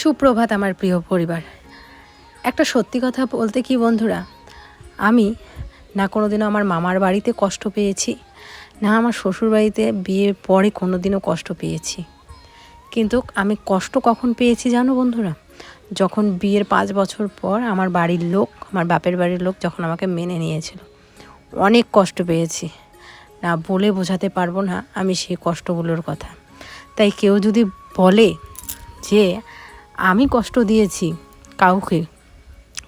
সুপ্রভাত আমার প্রিয় পরিবার। একটা সত্যি কথা বলতে কি বন্ধুরা? আমি না কোনোদিনও আমার মামার বাড়িতে কষ্ট পেয়েছি, না আমার শ্বশুর বাড়িতে বিয়ের পরে কোনোদিনও কষ্ট পেয়েছি। কিন্তু আমি কষ্ট কখন পেয়েছি জানো বন্ধুরা? যখন বিয়ের পাঁচ বছর পর আমার বাড়ির লোক, আমার বাপের বাড়ির লোক যখন আমাকে মেনে নিয়েছিল, অনেক কষ্ট পেয়েছি। না বলে বোঝাতে পারব না আমি সেই কষ্টগুলোর কথা। তাই কেউ যদি বলে যে আমি কষ্ট দিয়েছি কাউকে।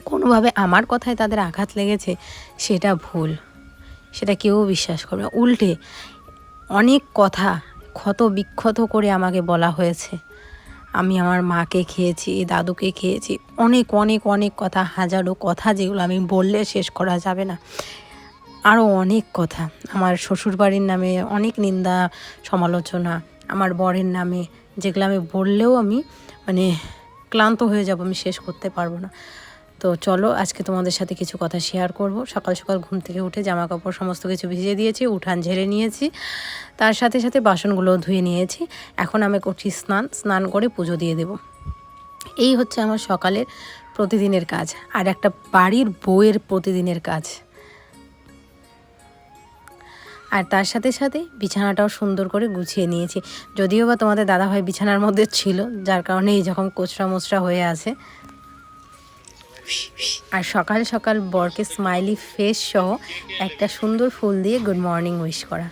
কোনোভাবে আমার কথায় তাদের আঘাত লেগেছে, সেটা ভুল। সেটা কেউ বিশ্বাস করবে না। উল্টে অনেক কথা ক্ষত বিক্ষত করে আমাকে বলা হয়েছে। আমি আমার মাকে খেয়েছি, দাদুকে খেয়েছি। অনেক অনেক অনেক কথা, হাজারো কথা যেগুলো আমি বললে শেষ করা যাবে না। আরও অনেক কথা। আমার শ্বশুরবাড়ির নামে অনেক নিন্দা, সমালোচনা। আমার বরের নামে যেগুলো আমি বললেও আমি মানে ক্লান্ত হয়ে যাব, আমি শেষ করতে পারব না। তো চলো, আজকে তোমাদের সাথে কিছু কথা শেয়ার করব। সকাল সকাল ঘুম থেকে উঠে জামা কাপড় সমস্ত কিছু ভিজিয়ে দিয়েছি, উঠান ঝেড়ে নিয়েছি। তার সাথে সাথে বাসনগুলোও ধুয়ে নিয়েছি। এখন আমি করছি স্নান স্নান করে পুজো দিয়ে দেব। এই হচ্ছে আমার সকালের প্রতিদিনের কাজ। আর একটা বাড়ির বউয়ের প্রতিদিনের কাজ। আর তার সাথে সাথে বিছানাটাও সুন্দর করে গুছিয়ে নিয়েছি। যদিও বা তোমাদের দাদাভাই বিছানার মধ্যে ছিল, যার কারণে এই যখন কোচরা মোচরা হয়ে আছে। আর সকাল সকাল বরকে স্মাইলি ফেস সহ একটা সুন্দর ফুল দিয়ে গুড মর্নিং উইশ করা।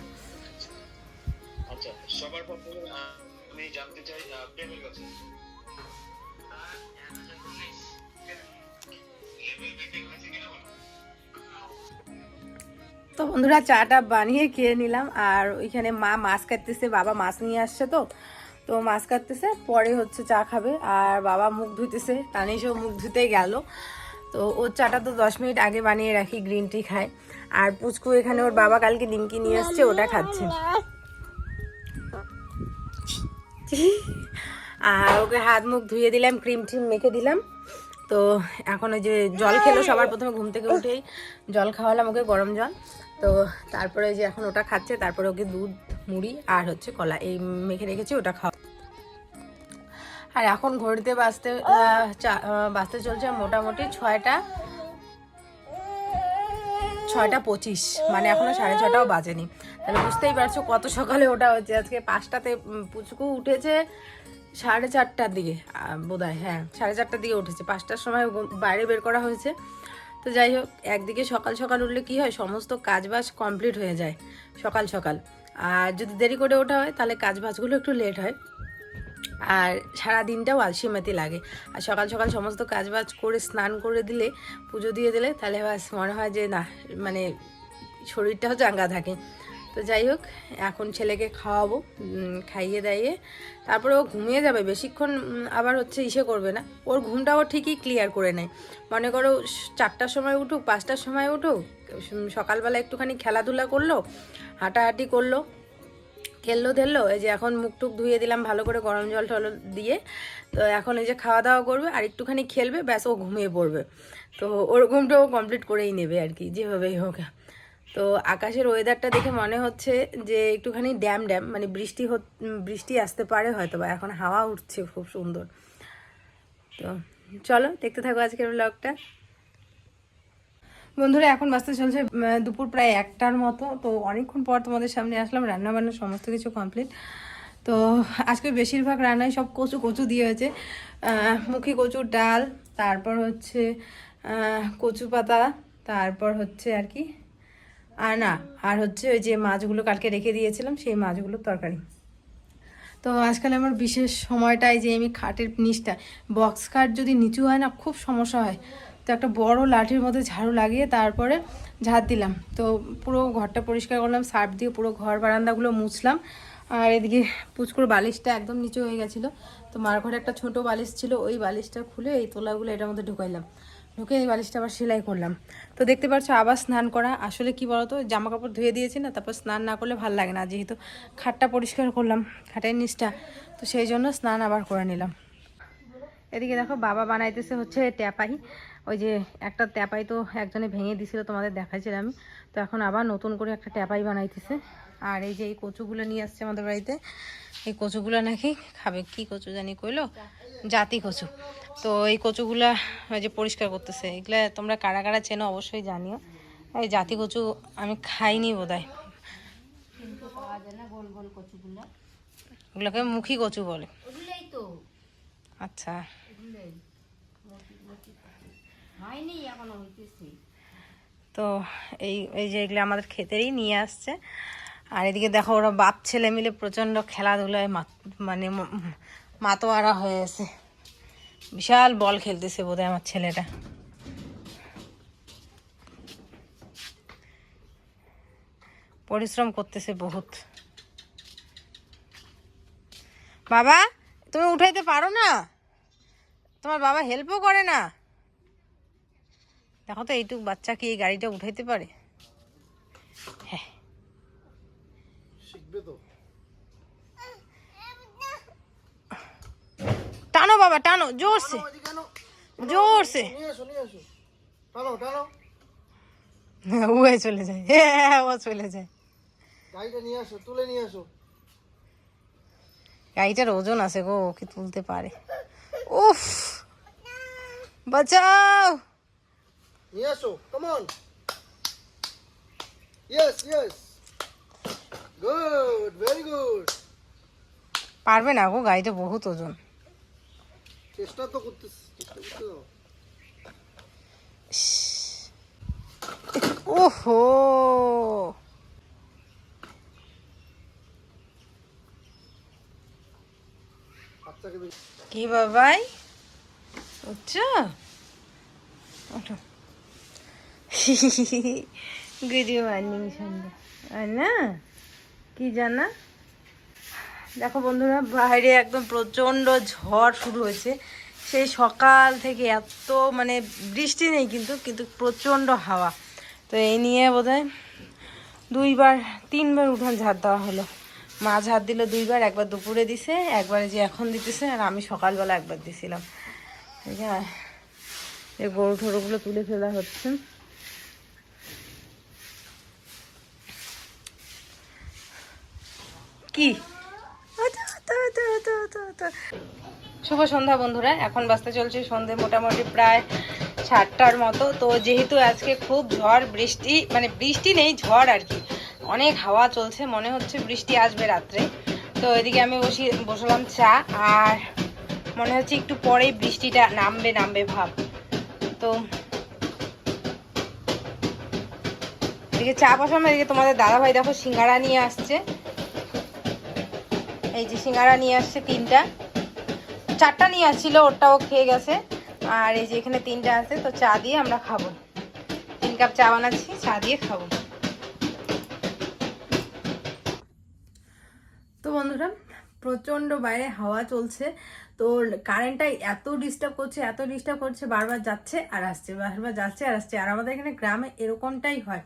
তো বন্ধুরা চাটা বানিয়ে খেয়ে নিলাম, আর ওইখানে মা মাছ কাটতেছে, বাবা মাছ নিয়ে আসছে তো। তো মাছ কাটতেছে, পরে হচ্ছে চা খাবে, আর বাবা মুখ ধুইতেছে তানিশও মুখ ধুতে গেল। তো ওর চাটা তো দশ মিনিট আগে বানিয়ে রাখি, গ্রিন টি খায়। আর পুচকু এখানে ওর বাবা কালকে নিমকি নিয়ে আসছে, ওটা খাচ্ছে। আর ওকে হাত মুখ ধুয়ে দিলাম, ক্রিম টিম মেখে দিলাম। তো এখন ওই যে জল খেলো সবার প্রথমে, ঘুম থেকে উঠেই জল খাওয়ালাম ওকে গরম জল। তো তারপরে যে এখন ওটা খাচ্ছে, তারপরে ওকে দুধ, মুড়ি আর হচ্ছে কলা। এই মেখে রেখেছি, ওটা খাওয়া। আর এখন ঘড়িতে বাঁচতে বাজতে চলছে মোটামুটি ছয়টা ছয়টা পঁচিশ। মানে এখনও সাড়ে ছটাও বাজেনি। তাহলে বুঝতেই পারছ কত সকালে ওটা হচ্ছে। আজকে পাঁচটাতে পুচকু উঠেছে সাড়ে চারটার দিকে বোধ হয় হ্যাঁ সাড়ে চারটার দিকে উঠেছে। পাঁচটার সময় বাইরে বের করা হয়েছে। তো যাই হোক, একদিকে সকাল সকাল উঠলে কি হয়, সমস্ত কাজবাজ কমপ্লিট হয়ে যায় সকাল সকাল। আর যদি দেরি করে ওঠা হয়, তাহলে কাজবাজগুলো একটু লেট হয়। আর সারা দিনটাও আলসিমাতি লাগে। আর সকাল সকাল সমস্ত কাজবাজ করে, স্নান করে দিলে, পুজো দিয়ে দিলে, তাহলে মনে হয় যে না মানে শরীরটাও চাঙ্গা থাকে। তো যাই হোক, এখন ছেলেকে খাওয়াবো খাইয়ে দাইয়ে। তারপরে ও ঘুমিয়ে যাবে, বেশিক্ষণ আবার হচ্ছে ইসে করবে না। ওর ঘুমটা ও ঠিকই ক্লিয়ার করে নেয়। মনে করো চারটার সময় উঠুক, পাঁচটার সময় উঠুক সকালবেলা একটুখানি খেলাধুলা করল, হাঁটাহাঁটি করল, খেললো ধেললো, এই যে এখন মুখ টুক ধুয়ে দিলাম ভালো করে গরম জল টল দিয়ে, তো এখন এই যে খাওয়া দাওয়া করবে আর একটুখানি খেলবে, ব্যাস ও ঘুমিয়ে পড়বে। তো ওর ঘুমটা ও কমপ্লিট করেই নেবে আর কি, যেভাবেই হোক। তো আকাশের ওয়েদারটা দেখে মনে হচ্ছে যে একটুখানি ড্যাম ড্যাম মানে বৃষ্টি বৃষ্টি আসতে পারে হয়তো বা এখন হাওয়া উঠছে খুব সুন্দর। তো চলো, দেখতে থাকো আজকের ব্লগটা বন্ধুরা, এখন বাঁচতে চলছে দুপুর প্রায় একটার মতো, তো অনেকক্ষণ পর তোমাদের সামনে আসলাম রান্না বান্না সমস্ত কিছু কমপ্লিট তো আজকে বেশিরভাগ রান্নায় সব কচু কচু দিয়ে হয়েছে। মুখি কচুর ডাল, তারপর হচ্ছে কচু পাতা তারপর হচ্ছে আর কি আর না, আর হচ্ছে ওই যে মাছগুলো কালকে রেখে দিয়েছিলাম, সেই মাছগুলোর তরকারি। তো আজকাল আমার বিশেষ সময়টাই যে আমি খাটের নিচটা বক্স খাট যদি নিচু হয় না, খুব সমস্যা হয়। তো একটা বড় লাঠির মধ্যে ঝাড়ু লাগিয়ে তারপরে ঝাড় দিলাম। তো পুরো ঘরটা পরিষ্কার করলাম, সার্ফ দিয়ে পুরো ঘর বারান্দাগুলো মুছলাম। আর এদিকে পুচকুর বালিশটা একদম নিচু হয়ে গেছিল। তো মার ঘরে একটা ছোট বালিশ ছিল, ওই বালিশটা খুলে এই তোলাগুলো এটার মধ্যে ঢুকাইলাম। ঢুকে এই বালিশটা আবার সেলাই করলাম। তো দেখতে পাচ্ছ আবার স্নান করা। আসলে কি বলতো জামা কাপড় ধুয়ে দিয়েছি না, তারপর স্নান না করলে ভালো লাগে না। যেহেতু খাটটা পরিষ্কার করলাম, খাটের নিচটা, তো সেই জন্য স্নান আবার করে নিলাম। এদিকে দেখো বাবা বানাইতেছে হচ্ছে ট্যাপাই। ওই যে একটা ট্যাপাই তো একজনে ভেঙে দিছিল, তোমাদের দেখাইছিলাম। আমি তো এখন আবার নতুন করে একটা ট্যাপাই বানাইতেছে। আর এই যে এই কচুগুলো নিয়ে আসছে আমাদের বাড়িতে এই কচুগুলো নাকি খাবে। কি কচু জানি কইলো? জাতি কচু। তো এই কচুগুলা ওই যে পরিষ্কার করতেছে। এগুলা তোমরা কারা কারা চেনো অবশ্যই জানিও। এই জাতি কচু আমি খাইনি বোধ হয় ওগুলোকে মুখী কচু বলে। তো। আচ্ছা। তো এই এই যে এগুলো আমাদের ক্ষেতেরই নিয়ে আসছে। আর এদিকে দেখো ওরা বাপ ছেলে মিলে প্রচণ্ড খেলাধুলায় মানে মাতোয়ারা হয়ে আছে। বিশাল বল খেলতেছে বোধহয় আমার ছেলেটা। পরিশ্রম করতেছে বহুত। বাবা, তুমি উঠাইতে পারো না? তোমার বাবা হেল্পও করে না। দেখো তো এইটুক বাচ্চা কি এই গাড়িটা উঠাইতে পারে হ্যাঁ শিখবে তো। টানো বাবা টানো জোরসে। জোরসে। টানো টানো। ও চলে যায় হ্যাঁ ও চলে যায়। গাড়িটা নিয়ে আসো তুলে নিয়ে আসো। গাড়িটার ওজন আছে গো ওকে তুলতে পারে। উফ বাঁচাও। নিয়ে আসো come on yes yes good very good পারবে না গো গাড়িটা বহুত ওজন। চেষ্টা তো করতেছি ওহো। কি বাবাই উঠছো? ওঠো। গুড মর্নিং সন্ধ্যা। না? কি জানা? দেখো বন্ধুরা, বাইরে একদম প্রচণ্ড ঝড় শুরু হয়েছে। সেই সকাল থেকে এত মানে বৃষ্টি নেই কিন্তু কিন্তু প্রচণ্ড হাওয়া। তো এই নিয়ে বোধহয় দুইবার, তিনবার উঠান ঝাড় দেওয়া হলো। মা ঝাড় দিল দুইবার, একবার দুপুরে দিছে, একবার যে এখন দিতেছে, আর আমি সকালবেলা একবার দিছিলাম। ঠিক আছে গরু ঠোরোগুলো তুলে ফেলা হচ্ছে। কি। শুভ সন্ধ্যা বন্ধুরা, এখন বাসতে চলছে সন্ধে মোটামুটি প্রায় সাতটার মতো। তো যেহেতু আজকে খুব ঝড়, বৃষ্টি মানে বৃষ্টি নেই, ঝড় আর কি। অনেক হাওয়া চলছে, মনে হচ্ছে বৃষ্টি আসবে রাত্রে। তো এদিকে আমি বসি, বসলাম চা, আর মনে হচ্ছে একটু পরেই বৃষ্টিটা নামবে নামবে ভাব। তো এদিকে চা বসালাম এদিকে তোমাদের দাদাভাই দেখো সিঙ্গারা নিয়ে আসছে। এই যে সিঙ্গারা নিয়ে আসছে তিনটা। চারটা নিয়ে আসছিল, ওরটাও খেয়ে গেছে। আর এই যে এখানে তিনটা আছে, তো চা দিয়ে আমরা খাব। তিন কাপ চা বানাচ্ছি, চা দিয়ে খাব। তো বন্ধুরা, প্রচণ্ড বাইরে হাওয়া চলছে। তো কারেন্টটা এত ডিস্টার্ব করছে, এত ডিস্টার্ব করছে, বারবার যাচ্ছে আর আসছে, বারবার যাচ্ছে আর আসছে। আর আমাদের এখানে গ্রামে এরকমটাই হয়।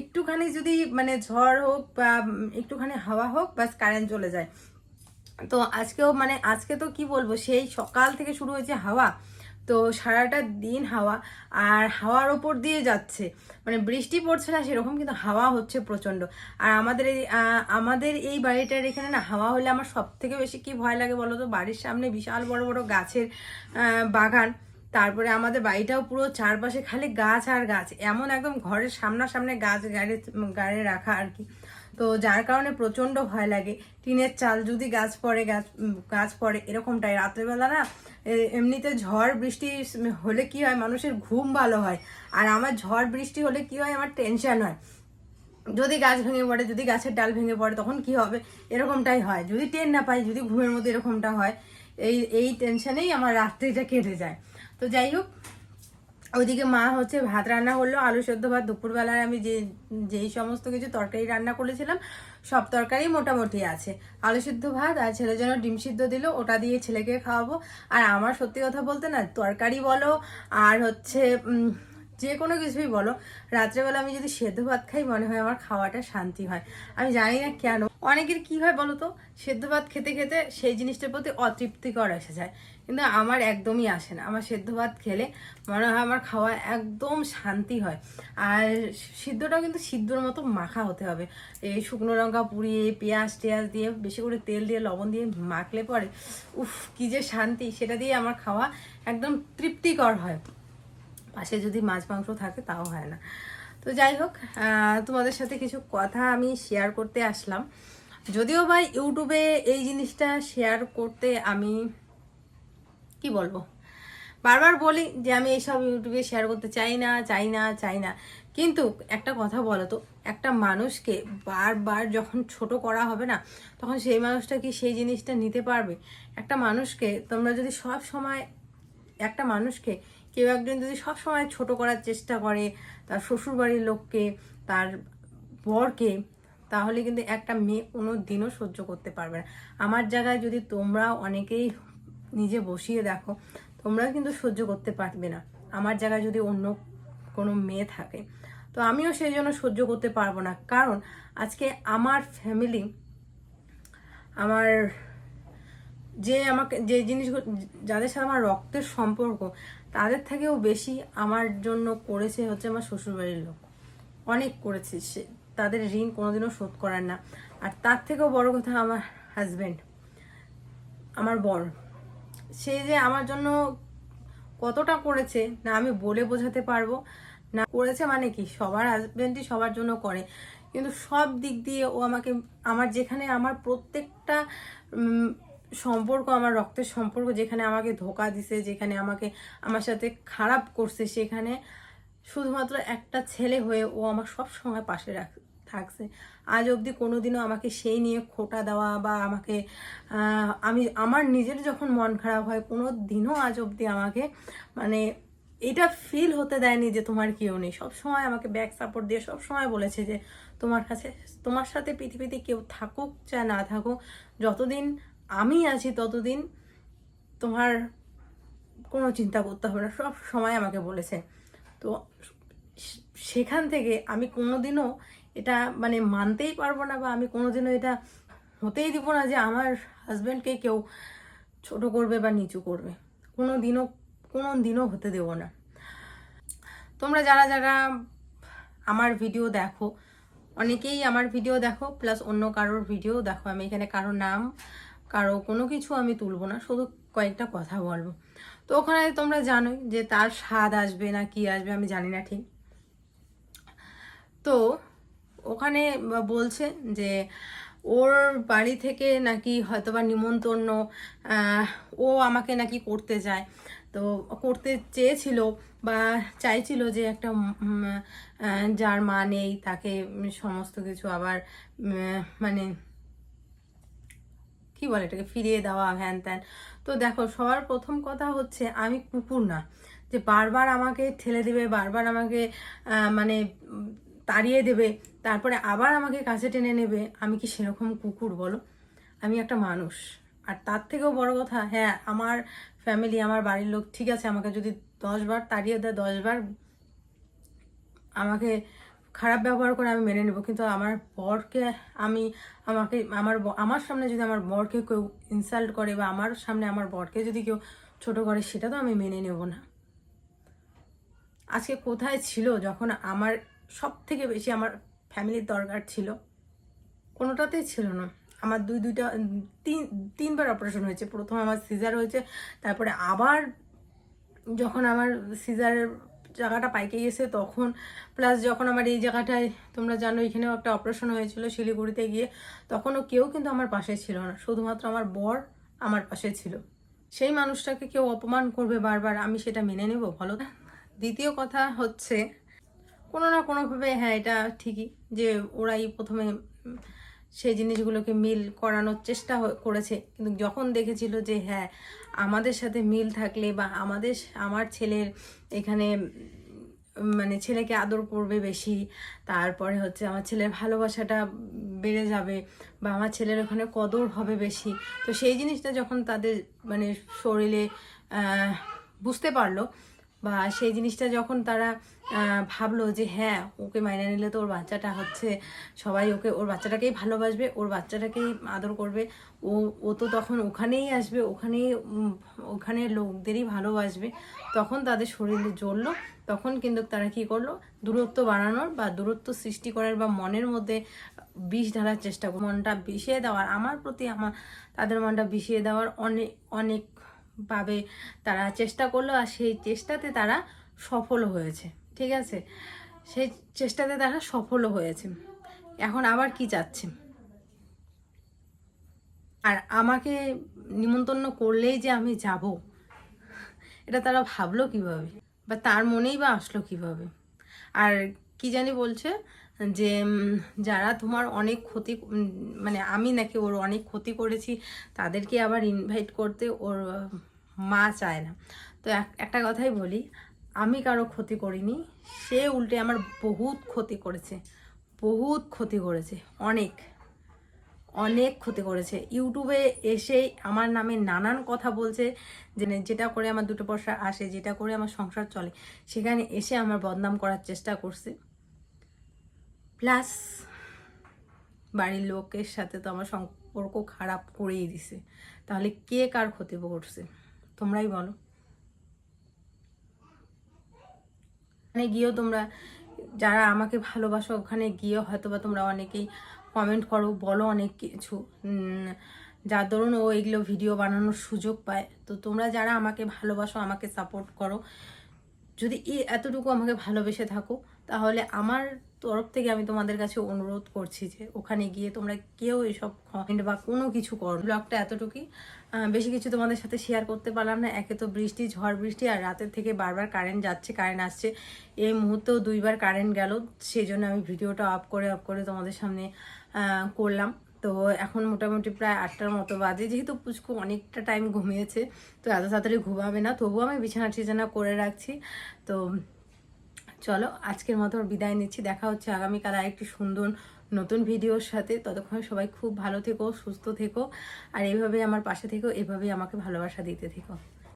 একটুখানি যদি মানে ঝড় হোক বা একটুখানি হাওয়া হোক বাস কারেন্ট চলে যায়। তো আজকেও মানে আজকে তো কি বলব, সেই সকাল থেকে শুরু হয়েছে হাওয়া। তো সারাটা দিন হাওয়া আর হাওয়ার ওপর দিয়ে যাচ্ছে। মানে বৃষ্টি পড়ছে না সেরকম, কিন্তু হাওয়া হচ্ছে প্রচণ্ড। আর আমাদের এই আমাদের এই বাড়িটার এখানে না হাওয়া হলে আমার সব থেকে বেশি কি ভয় লাগে বলো তো? বাড়ির সামনে বিশাল বড় বড় গাছের বাগান। তারপরে আমাদের বাড়িটাও পুরো চারপাশে খালি গাছ আর গাছ। এমন একদম ঘরের সামনাসামনে গাছ গাড়ি গাড়ি রাখা আর কি। তো যার কারণে প্রচণ্ড ভয় লাগে। টিনের চাল যদি গাছ পড়ে, গাছ গাছ পড়ে এরকমটাই। রাত্রেবেলা না এমনিতে ঝড় বৃষ্টি হলে কি হয়, মানুষের ঘুম ভালো হয়। আর আমার ঝড় বৃষ্টি হলে কি হয়, আমার টেনশন হয়। যদি গাছ ভেঙে পড়ে, যদি গাছের ডাল ভেঙে পড়ে, তখন কি হবে? এরকমটাই হয়। যদি টেন না পাই, যদি ঘুমের মধ্যে এরকমটা হয়, এই এই টেনশনেই আমার রাত্রিটা কেটে যায়। তো যাই হোক ওইদিকে মা হচ্ছে ভাত রান্না করল, আলু সেদ্ধ ভাত, দুপুরবেলায় আমি যে, যেই সমস্ত কিছু তরকারি রান্না করেছিলাম, সব তরকারি মোটামুটি আছে। আলু সিদ্ধ ভাত আর ছেলের জন্য ডিম সিদ্ধ দিল, ওটা দিয়ে ছেলেকে খাওয়াবো। আর আমার সত্যি কথা বলতে না, তরকারি বলো আর হচ্ছে যে কোনো কিছুই বলো, রাত্রেবেলা আমি যদি সেদ্ধ ভাত খাই, মনে হয় আমার খাওয়াটা শান্তি হয়। আমি জানি না কেন। অনেকের কি হয় বলো তো, সেদ্ধ ভাত খেতে খেতে সেই জিনিসটার প্রতি অতৃপ্তিকর এসে যায়। কিন্তু আমার একদমই আসে না। আমার সেদ্ধ ভাত খেলে মনে হয় আমার খাওয়া একদম শান্তি হয়। আর সিদ্ধটাও কিন্তু সিদ্ধর মতো মাখা হতে হবে। এই শুকনো লঙ্কা পুড়িয়ে পেঁয়াজ টেয়াজ দিয়ে, বেশি করে তেল দিয়ে, লবণ দিয়ে মাখলে পরে উফ, কি যে শান্তি। সেটা দিয়ে আমার খাওয়া একদম তৃপ্তিকর হয়। পাশে যদি মাছ মাংস থাকে তাও হয় না। তো যাই হোক তোমাদের সাথে কিছু কথা আমি শেয়ার করতে আসলাম। যদিও বা ইউটিউবে এই জিনিসটা শেয়ার করতে আমি কি বলব? বারবার বলি যে আমি এইসব ইউটিউবে শেয়ার করতে চাই না চাই না চাই না। কিন্তু একটা কথা বলো তো, একটা মানুষকে বারবার যখন ছোট করা হবে না, তখন সেই মানুষটা কি সেই জিনিসটা নিতে পারবে? একটা মানুষকে তোমরা যদি সব সময়, একটা মানুষকে কেউ একজন যদি সব সময় ছোট করার চেষ্টা করে, তার শ্বশুরবাড়ির লোককে, তার বরকে, তাহলে কিন্তু একটা মেয়ে কোনো দিনও সহ্য করতে পারবে না। আমার জায়গায় যদি তোমরা অনেকেই নিজে বসিয়ে দেখো, তোমরাও কিন্তু সহ্য করতে পারবে না। আমার জায়গায় যদি অন্য কোনো মেয়ে থাকে, তো আমিও সেই জন্য সহ্য করতে পারব না। কারণ আজকে আমার ফ্যামিলি আমার যে আমাকে, যে জিনিসগুলো যাদের সাথে আমার রক্তের সম্পর্ক, তাদের থেকেও বেশি আমার জন্য করেছে হচ্ছে আমার শ্বশুরবাড়ির লোক। অনেক করেছে। সে, তাদের ঋণ কোনোদিনও শোধ করার না। আর তার থেকেও বড় কথা আমার হাজব্যান্ড আমার বর। সে যে আমার জন্য কতটা করেছে, না আমি বলে বোঝাতে পারব, না করেছে মানে কি? সবার হাজবেন্ডই সবার জন্য করে। কিন্তু সব দিক দিয়ে ও আমাকে, আমার যেখানে আমার প্রত্যেকটা সম্পর্ক, আমার রক্তের সম্পর্ক যেখানে আমাকে ধোকা দিছে, যেখানে আমাকে আমার সাথে খারাপ করছে, সেখানে শুধুমাত্র একটা ছেলে হয়ে ও আমার সব সময় পাশে রাখ, থাকছে। আজ অবধি কোনোদিনও আমাকে সেই নিয়ে খোটা দেওয়া বা আমাকে আমি, আমার নিজের যখন মন খারাপ হয় কোনো দিনও আজ অবধি আমাকে মানে এটা ফিল হতে দেয়নি যে তোমার কেউ নেই। সব সময় আমাকে ব্যাক সাপোর্ট দিয়ে সব সময় বলেছে যে তোমার কাছে, তোমার সাথে পৃথিবীতে কেউ থাকুক চায় না থাকুক, যতদিন আমি আছি ততদিন তোমার কোনো চিন্তা করতে হবে না, সব সময় আমাকে বলেছে। তো সেখান থেকে আমি কোনোদিনও এটা মানে মানতেই পারব না বা আমি কোনোদিনও এটা হতেই দিব না যে আমার হাজব্যান্ডকে কেউ ছোট করবে বা নিচু করবে। কোনো দিনও কোনো দিনও হতে দেব না। তোমরা যারা যারা আমার ভিডিও দেখো, অনেকেই আমার ভিডিও দেখো প্লাস অন্য কারোর ভিডিও দেখো। আমি এখানে কারোর নাম, কারও কোনো কিছু আমি তুলবো না, শুধু কয়েকটা কথা বলব। তো ওখানে তোমরা জানোই যে তার স্বাদ আসবে না কি আসবে, আমি জানি না ঠিক। তো ওখানে বলছে যে ওর বাড়ি থেকে নাকি হয়তোবা নিমন্ত্রণ ও আমাকে নাকি করতে যায়। তো করতে চেয়েছিল বা চাইছিল যে একটা যার মা নেই তাকে সমস্ত কিছু আবার মানে কি বলে এটাকে, ফিরিয়ে দেওয়া, হ্যান ত্যান। তো দেখো, সবার প্রথম কথা হচ্ছে আমি কুকুর না। যে বারবার আমাকে ঠেলে দেবে, বারবার আমাকে মানে তাড়িয়ে দেবে, তারপরে আবার আমাকে কাছে টেনে নেবে, আমি কি সেরকম কুকুর বলো? আমি একটা মানুষ। আর তার থেকেও বড় কথা হ্যাঁ আমার ফ্যামিলি আমার বাড়ির লোক ঠিক আছে, আমাকে যদি দশবার তাড়িয়ে দেয় দশবার আমাকে খারাপ ব্যবহার করে আমি মেনে নেব। কিন্তু আমার বরকে আমি, আমাকে, আমার আমার সামনে যদি আমার বরকে কেউ ইনসাল্ট করে বা আমার সামনে আমার বরকে যদি কেউ ছোট করে, সেটা তো আমি মেনে নেব না। আজকে কোথায় ছিল যখন আমার সব থেকে বেশি আমার ফ্যামিলির দরকার ছিল। কোনোটাতেই ছিল না। আমার দুই, দুইটা তিন, তিনবার অপারেশন হয়েছে। প্রথম আমার সিজার হয়েছে, তারপরে আবার যখন আমার সিজারের জায়গাটা পাইকে গেছে, তখন প্লাস যখন আমার এই জায়গাটায়, তোমরা জানো এখানেও একটা অপারেশন হয়েছিল শিলিগুড়িতে গিয়ে, তখনও কেউ কিন্তু আমার পাশে ছিল না। শুধুমাত্র আমার বর আমার পাশে ছিল। সেই মানুষটাকে কেউ অপমান করবে বারবার, আমি সেটা মেনে নেব, বলো? দ্বিতীয় কথা হচ্ছে কোনো না কোনোভাবে হ্যাঁ এটা ঠিকই যে ওরাই প্রথমে সেই জিনিসগুলোকে মিল করানোর চেষ্টা করেছে। কিন্তু যখন দেখেছিল যে হ্যাঁ আমাদের সাথে মিল থাকলে বা আমাদের, আমার ছেলের এখানে মানে ছেলেকে আদর করবে বেশি, তারপরে হচ্ছে আমার ছেলের ভালোবাসাটা বেড়ে যাবে বা আমার ছেলের ওখানে কদর হবে বেশি, তো সেই জিনিসটা যখন তাদের মানে শরীরে বুঝতে পারল বা সেই জিনিসটা যখন তারা ভাবলো যে হ্যাঁ ওকে মাইনে নিলে তো ওর বাচ্চাটা হচ্ছে, সবাই ওকে, ওর বাচ্চাটাকেই ভালোবাসবে, ওর বাচ্চাটাকেই আদর করবে। ও ও তো তখন ওখানেই আসবে, ওখানেই ওখানে লোকদেরই ভালোবাসবে। তখন তাদের শরীরে জ্বললো, তখন কিন্তু তারা কি করল, দূরত্ব বাড়ানোর বা দূরত্ব সৃষ্টি করার বা মনের মধ্যে বিষ ঢালার চেষ্টা মনটা বিষিয়ে দেওয়ার, আমার প্রতি আমার, তাদের মনটা বিষিয়ে দেওয়ার অনেক অনেক অনেকভাবে তারা চেষ্টা করল আর সেই চেষ্টাতে তারা সফল হয়েছে, ঠিক আছে? সেই চেষ্টাতে তারা সফলও হয়েছে। এখন আবার কি চাচ্ছে? আর আমাকে নিমন্ত্রণ করলেই যে আমি যাব, এটা তারা ভাবলো কীভাবে? বা তার মনেই বা আসলো কীভাবে? আর কি জানি বলছে যে যারা তোমার অনেক ক্ষতি মানে আমি নাকি ওর অনেক ক্ষতি করেছি, তাদেরকে আবার ইনভাইট করতে ওর মা চায় না। তো এক- একটা কথাই বলি, আমি কারও ক্ষতি করিনি, সে উল্টে আমার বহুত ক্ষতি করেছে, বহুত ক্ষতি করেছে, অনেক অনেক ক্ষতি করেছে। ইউটিউবে এসেই আমার নামে নানান কথা বলছে, যে যেটা করে আমার দুটো পয়সা আসে, যেটা করে আমার সংসার চলে, সেখানে এসে আমার বদনাম করার চেষ্টা করছে। প্লাস বাড়ির লোকের সাথে তো আমার সম্পর্ক খারাপ করেই দিছে। তাহলে কে কার ক্ষতি করছে? তোমরাই বলো। ওখানে গিয়েও তোমরা, যারা আমাকে ভালোবাসো, ওখানে গিয়েও হয়তো বা তোমরা অনেকেই কমেন্ট করো, বলো অনেক কিছু। যার দরুন ও এগুলো ভিডিও বানানোর সুযোগ পায়। তো তোমরা যারা আমাকে ভালোবাসো, আমাকে সাপোর্ট করো, যদি এতটুকু আমাকে ভালোবেসে থাকো, তাহলে আমার তরফ থেকে আমি তোমাদের কাছে অনুরোধ করছি যে ওখানে গিয়ে তোমরা কেউ এসব কমেন্ট বা কোনো কিছু করো ব্লগটা এতটুকুই। বেশি কিছু তোমাদের সাথে শেয়ার করতে পারলাম না। একে তো বৃষ্টি, ঝড় বৃষ্টি আর রাতের থেকে বারবার কারেন্ট যাচ্ছে কারেন্ট আসছে। এই মুহূর্তেও দুইবার কারেন্ট গেল। সেই জন্য আমি ভিডিওটা অফ করে অফ করে তোমাদের সামনে করলাম। তো এখন মোটামুটি প্রায় আটটার মতো বাজে। যেহেতু পুচকু অনেকটা টাইম ঘুমিয়েছে, তো এত তাড়াতাড়ি ঘুমাবে না। তবুও আমি বিছানা টিছানা করে রাখছি। তো চলো আজকের মতো বিদায় নিচ্ছি। দেখা হচ্ছে আগামীকাল আরেকটি সুন্দর নতুন ভিডিওর সাথে। ততক্ষণ সবাই খুব ভালো থেকো, সুস্থ থেকো, আর এইভাবে আমার পাশে থেকো, এভাবেই আমাকে ভালোবাসা দিতে থেকো।